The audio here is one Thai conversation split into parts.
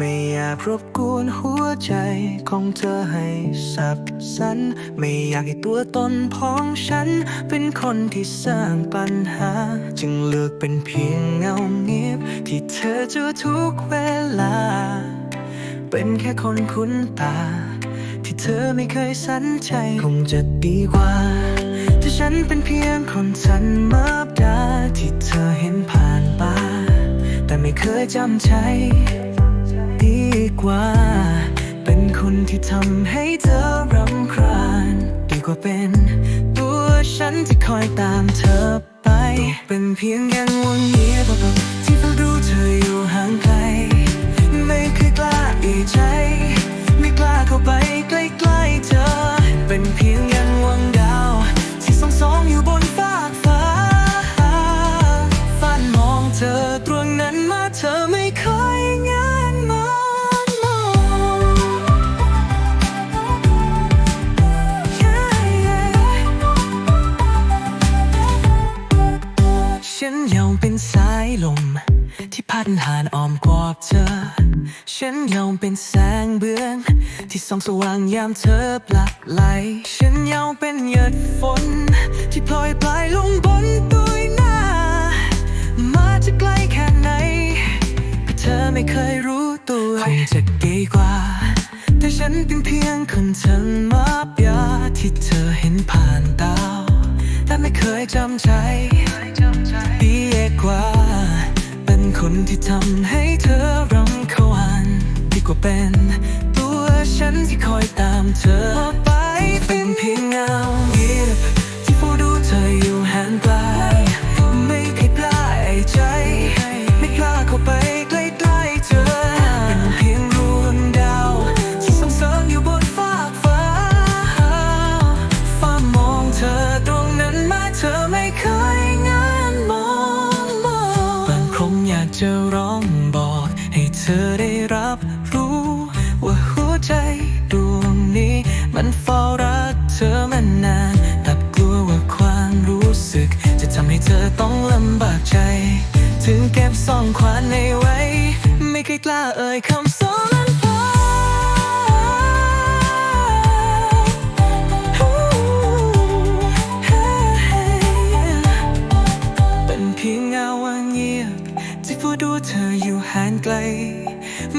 ม่อบรบกวนหัวใจของเธอให้สับสนไม่อยากให้ตัวตนของฉัน เป็นคนที่สร้างปัญหา จึงเลือกเป็นเพียงเงาเงียบ ที่เธอเจอทุกเวลา เป็นแค่คนคุ้นตา ที่เธอไม่เคยสนใจ คงจะดีกว่าที่ฉันเป็นเพียงคนธรรมดาที่เธอเห็นผ่านตาแต่ไม่เคยจำใจ กว่า เป็นคนที่ทำให้เธอรำคาญดีกว่าเป็นตัวฉันที่คอยตามเธอไป เป็นเพียงแค่วงเงียบ พัดผ่านอ้อมกอดเธอ ฉันยังเป็นแสงเบื้องที่ส่องสว่างยามเธอปลักไหล ฉันยังเป็นหยดฝน ที่พลอยปลายลงบนตุยหน้า มาจะไกลแค่ไหนแต่เธอไม่เคยรู้ตัวคงจะดีกว่า แต่ฉันเป็นเพียงคนธรรมดาที่เธอเห็นผ่านดาแต่ไม่เคยจำใจดีกว่า ทำให้เธอรำคาญดีกว่าเป็น ตัวฉันที่คอยตามเธอ ธอได้รับรู้ ว่าหัวใจดวงนี้ มันเฝ้ารักเธอมานานแต่กลัวว่าความรู้สึก จะทำให้เธอต้องลำบากใจ ถึงเก็บซ่อนความในไว้ ไม่เคยกล้าเอ่ยคำ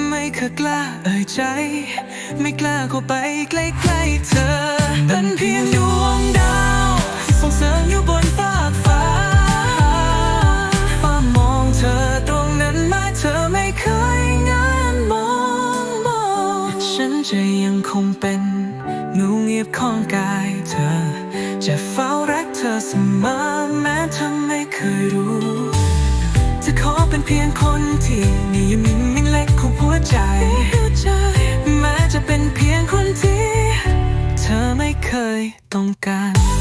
ไม่เคยกล้าเอ่ยใจ ไม่กล้าเข้าไปใกล้ๆเธอเป็นเพียงดวงดาวส่องแสงอยู่บนฟากฟ้าฟ้ามองเธอตรงนั้นมาเธอไม่เคยงานมองมองฉันจะยังคงเป็นหนูเงียบของกายเธอ จะเฝ้ารักเธอเสมอแม้เธอไม่เคยรู้ จะขอเป็นเพียงคนที่นี่ยังมิ ใจ แม้จะเป็นเพียงคนที่ เธอไม่เคยต้องการ